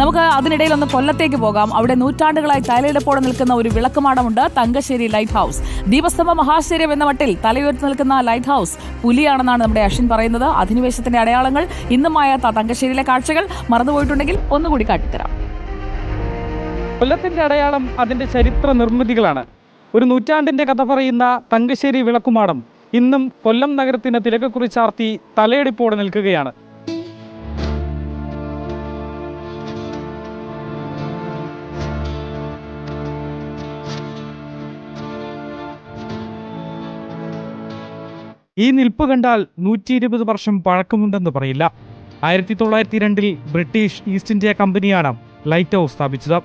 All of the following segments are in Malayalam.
നമുക്ക് അതിനിടയിൽ ഒന്ന് കൊല്ലത്തേക്ക് പോകാം. അവിടെ നൂറ്റാണ്ടുകളായി തലയിടപ്പോടെ നിൽക്കുന്ന ഒരു വിളക്കുമാടമുണ്ട് തങ്കശ്ശേരി ലൈറ്റ് ഹൗസ് ദീപസ്തംഭ മഹാശ്ചര്യം എന്ന മട്ടിൽ തലയുയർത്തി നിൽക്കുന്ന ലൈറ്റ് ഹൗസ് പുലിയാണെന്നാണ് നമ്മുടെ അശ്വിൻ പറയുന്നത്. അധിനിവേശത്തിന്റെ അടയാളങ്ങൾ ഇന്നുമായ തങ്കശ്ശേരിയിലെ കാഴ്ചകൾ മറന്നുപോയിട്ടുണ്ടെങ്കിൽ ഒന്നുകൂടി കാട്ടിത്തരാം. കൊല്ലത്തിന്റെ അടയാളം അതിന്റെ ചരിത്ര നിർമ്മിതികളാണ്. ഒരു നൂറ്റാണ്ടിന്റെ കഥ പറയുന്ന തങ്കശ്ശേരി വിളക്കുമാടം ഇന്നും കൊല്ലം നഗരത്തിന്റെ തിരക്ക് കുറിച്ചാർത്തി തലയെടുപ്പോടെ നിൽക്കുകയാണ്. ഈ നിൽപ്പ് കണ്ടാൽ നൂറ്റി ഇരുപത് വർഷം പഴക്കമുണ്ടെന്ന് പറയില്ല. ആയിരത്തി തൊള്ളായിരത്തി രണ്ടിൽ ബ്രിട്ടീഷ് ഈസ്റ്റ് ഇന്ത്യ കമ്പനിയാണ് ലൈറ്റ് ഹൗസ് സ്ഥാപിച്ചത്.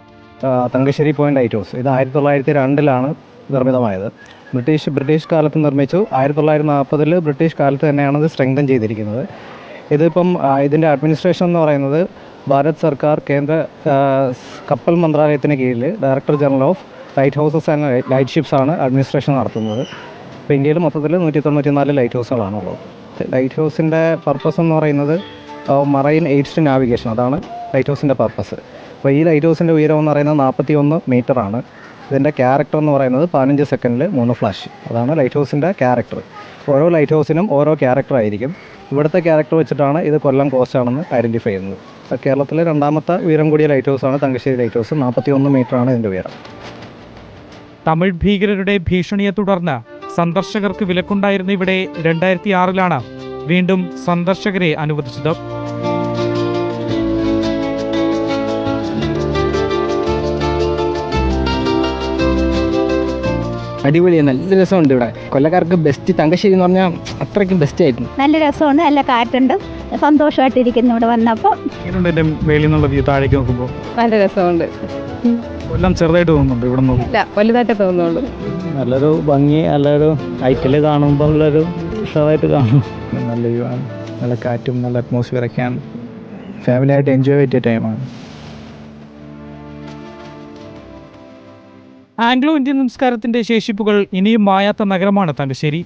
Thangassery point light house. ഇത് ആയിരത്തി തൊള്ളായിരത്തി രണ്ടിലാണ് നിർമ്മിതമായത്. ബ്രിട്ടീഷ് ബ്രിട്ടീഷ് കാലത്ത് നിർമ്മിച്ചു. ആയിരത്തി തൊള്ളായിരത്തി നാൽപ്പതിൽ ബ്രിട്ടീഷ് കാലത്ത് തന്നെയാണ് ഇത് സ്ട്രെങ്തൻ ചെയ്തിരിക്കുന്നത്. ഇതിപ്പം ഇതിന്റെ അഡ്മിനിസ്ട്രേഷൻ എന്ന് പറയുന്നത് ഭാരത് സർക്കാർ കേന്ദ്ര കപ്പൽ മന്ത്രാലയത്തിന് കീഴിൽ director general of light houses and light ships ആണ് അഡ്മിനിസ്ട്രേഷൻ നടത്തുന്നത്. ഇപ്പോൾ ഇന്ത്യയിൽ മൊത്തത്തിൽ നൂറ്റി തൊണ്ണൂറ്റി നാല് ലൈറ്റ് ഹൗസുകളാണുള്ളത് ലൈറ്റ് ഹൗസിന്റെ പർപ്പസ് എന്ന് പറയുന്നത് മറൈൻ എയ്ഡ്സ് നാവിഗേഷൻ അതാണ് ലൈറ്റ് ഹൗസിന്റെ പർപ്പസ് അപ്പോൾ ഈ ലൈറ്റ് ഹൗസിന്റെ ഉയരം എന്ന് പറയുന്നത് നാൽപ്പത്തി ഒന്ന് മീറ്ററാണ് ഇതിന്റെ ക്യാരക്ടർ എന്ന് പറയുന്നത് പതിനഞ്ച് സെക്കൻഡിൽ മൂന്ന് ഫ്ലാഷ് അതാണ് ലൈറ്റ് ഹൗസിന്റെ ക്യാരക്ടർ ഓരോ ലൈറ്റ് ഹൗസിനും ഓരോ ക്യാരക്ടർ ആയിരിക്കും. ഇവിടുത്തെ ക്യാരക്ടർ വെച്ചിട്ടാണ് ഇത് കൊല്ലം കോസ്റ്റ് ആണെന്ന് ഐഡന്റിഫൈ ചെയ്യുന്നത്. കേരളത്തിലെ രണ്ടാമത്തെ ഉയരം കൂടിയ ലൈറ്റ് ഹൗസാണ് തങ്കശ്ശേരി ലൈറ്റ് ഹൗസ് നാൽപ്പത്തി ഒന്ന് മീറ്ററാണ് ഇതിന്റെ ഉയരം. തമിഴ് ഭീകരരുടെ ഭീഷണിയെ തുടർന്ന് സന്ദർശകർക്ക് വിലക്കുണ്ടായിരുന്ന ഇവിടെ രണ്ടായിരത്തി ആറിലാണ് വീണ്ടും സന്ദർശകരെ അനുവദിച്ചത്. അടിപൊളിയാണ് നല്ല രസമുണ്ട് ഇവിടെ. കൊല്ലക്കാർക്ക് ബെസ്റ്റ് തങ്കശ്ശേരി എന്ന് പറഞ്ഞാൽ അത്രയ്ക്കും ബെസ്റ്റ് ആയിരുന്നു. നല്ല രസമാണ് നല്ല കാറ്റുണ്ട്. സന്തോഷമായിട്ടിരിക്കുന്നു ഇവിടെ വന്നപ്പോൾ. എങ്ങനെയുണ്ട് എന്റെ നിന്നുള്ള വ്യൂ താഴേക്ക് നോക്കുമ്പോൾ? നല്ല രസമുണ്ട്. കൊല്ലം ചെറുതായിട്ട് തോന്നുന്നുണ്ട് ഇവിടെ നോക്കും? ഇല്ല വലുതായിട്ടേ തോന്നുന്നുള്ളൂ. നല്ലൊരു ഭംഗി നല്ലൊരു ഹൈറ്റിൽ കാണുമ്പോൾ ഉള്ളൊരു ഉഷാറായിട്ട് കാണും. നല്ല വ്യൂ ആണ്. നല്ല കാറ്റും നല്ല അറ്റ്മോസ്ഫിയർ ഒക്കെയാണ്. ഫാമിലി ആയിട്ട് എൻജോയ് പറ്റിയ ടൈമാണ് ആംഗ്ലോ ഇന്ത്യൻ സംസ്കാരത്തിന്റെ ശേഷിപ്പുകൾ ഇനിയും മായാത്ത നഗരമാണ് തലശ്ശേരി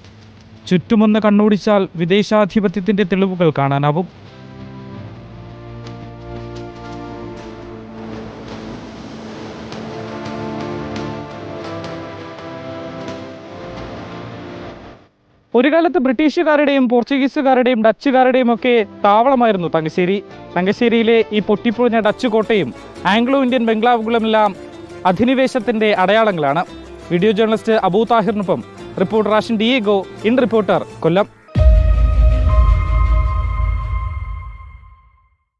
ചുറ്റുമൊന്ന് കണ്ണോടിച്ചാൽ വിദേശാധിപത്യത്തിന്റെ തെളിവുകൾ കാണാനാവും. ഒരു കാലത്ത് ബ്രിട്ടീഷുകാരുടെയും പോർച്ചുഗീസുകാരുടെയും ഡച്ചുകാരുടെയും ഒക്കെ താവളമായിരുന്നു തങ്കശ്ശേരി. തങ്കശ്ശേരിയിലെ ഈ പൊട്ടിപ്പൊളിഞ്ഞ ഡച്ച് കോട്ടയും ആംഗ്ലോ ഇന്ത്യൻ ബംഗ്ലാവുകളുമെല്ലാം അധിനിവേശത്തിന്റെ അടയാളങ്ങളാണ്. Video journalist Abu താഹിറിനൊപ്പം reporter Ashin Diego in reporter Kollam.